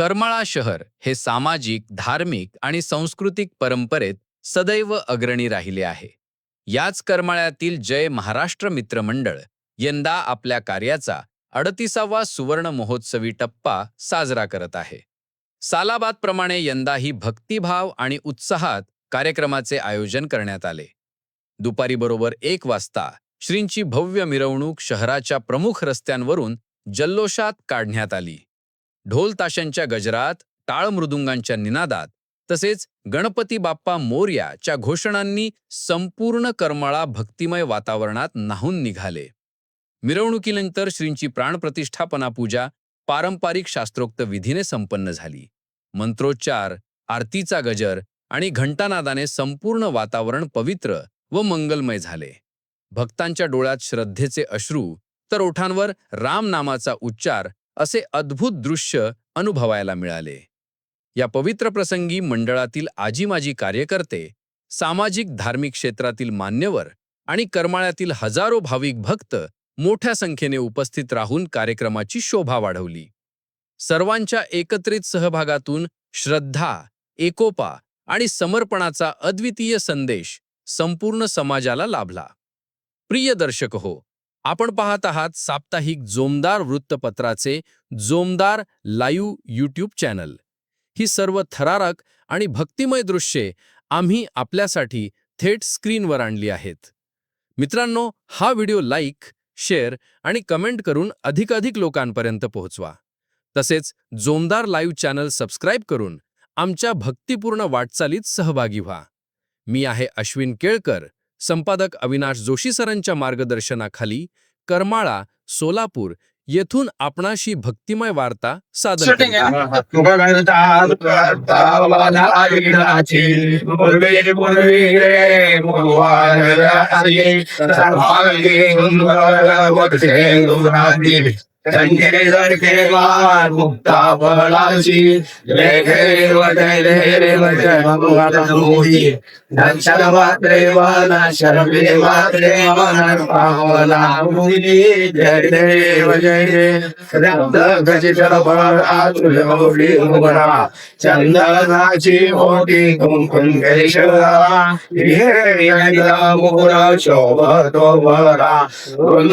करमाळा शहर हे सामाजिक धार्मिक आणि सांस्कृतिक परंपरेत सदैव अग्रणी राहिले आहे. याच करमाळ्यातील जय महाराष्ट्र मित्र मंडळ यंदा आपल्या कार्याचा अडतीसावा सुवर्ण महोत्सवी टप्पा साजरा करत आहे. सालाबादप्रमाणे यंदाही भक्तिभाव आणि उत्साहात कार्यक्रमाचे आयोजन करण्यात आले. दुपारी बरोबर एक वाजता श्रींची भव्य मिरवणूक शहराच्या प्रमुख रस्त्यांवरून जल्लोषात काढण्यात आली. ढोल ताशांच्या गजरात टाळ मृदुंगांच्या निनादात तसेच गणपती बाप्पा मोर्याच्या घोषणांनी संपूर्ण करमळा भक्तिमय वातावरणात नाहून निघाले. मिरवणुकीनंतर श्रींची प्राणप्रतिष्ठापना पूजा पारंपरिक शास्त्रोक्त विधीने संपन्न झाली. मंत्रोच्चार आरतीचा गजर आणि घंटानादाने संपूर्ण वातावरण पवित्र व मंगलमय झाले. भक्तांच्या डोळ्यात श्रद्धेचे अश्रू तर ओठांवर राम नामाचा उच्चार असे अद्भुत दृश्य अनुभवायला मिळाले. या पवित्र प्रसंगी मंडळातील आजीमाजी कार्यकर्ते सामाजिक धार्मिक क्षेत्रातील मान्यवर आणि करमाळ्यातील हजारो भाविक भक्त मोठ्या संख्येने उपस्थित राहून कार्यक्रमाची शोभा वाढवली. सर्वांच्या एकत्रित सहभागातून श्रद्धा एकोपा आणि समर्पणाचा अद्वितीय संदेश संपूर्ण समाजाला लाभला. प्रिय दर्शक हो आपण पाहत आहात साप्ताहिक जोमदार वृत्तपत्राचे जोमदार लाईव्ह यूट्यूब चॅनल. ही सर्व थरारक आणि भक्तिमय दृश्ये आम्ही आपल्यासाठी थेट स्क्रीनवर आणली आहेत. मित्रांनो हा व्हिडिओ लाईक शेअर आणि कमेंट करून अधिकाधिक लोकांपर्यंत पोहोचवा. तसेच जोमदार लाईव्ह चॅनल सबस्क्राईब करून आमच्या भक्तिपूर्ण वाटचालीत सहभागी व्हा. मी आहे अश्विन केळकर संपादक अविनाश जोशी सरांच्या मार्गदर्शनाखाली करमाळा सोलापूर येथून आपणाशी भक्तिमय वार्ता सादर चंदनाची मोठी कुंकुम शोभतो बरा रुंद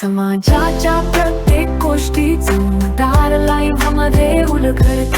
समाजाच्या प्रत्येक गोष्टी जोरदार लाईव्हमध्ये उलगडते